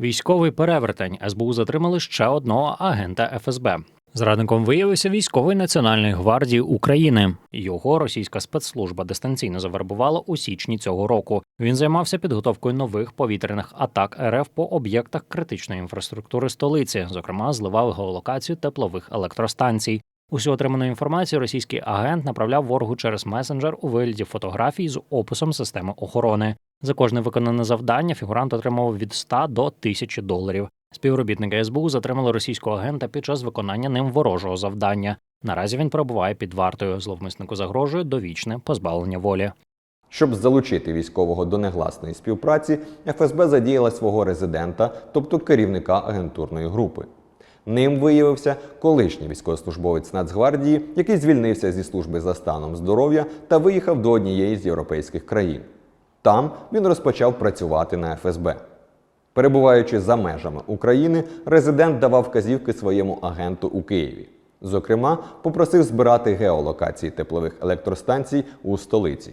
Військовий перевертень СБУ затримали ще одного агента ФСБ. Зрадником виявився військовий Національної гвардії України. Його російська спецслужба дистанційно завербувала у січні цього року. Він займався підготовкою нових повітряних атак РФ по об'єктах критичної інфраструктури столиці, зокрема, зливав геолокацію теплових електростанцій. Усю отриману інформацію російський агент направляв ворогу через месенджер у вигляді фотографій з описом системи охорони. За кожне виконане завдання фігурант отримував від 100 до 1000 доларів. Співробітники СБУ затримали російського агента під час виконання ним ворожого завдання. Наразі він перебуває під вартою. Зловмиснику загрожує довічне позбавлення волі. Щоб залучити військового до негласної співпраці, ФСБ задіяла свого резидента, тобто керівника агентурної групи. Ним виявився колишній військовослужбовець Нацгвардії, який звільнився зі служби за станом здоров'я та виїхав до однієї з європейських країн. Там він розпочав працювати на ФСБ. Перебуваючи за межами України, резидент давав вказівки своєму агенту у Києві. Зокрема, попросив збирати геолокації теплових електростанцій у столиці.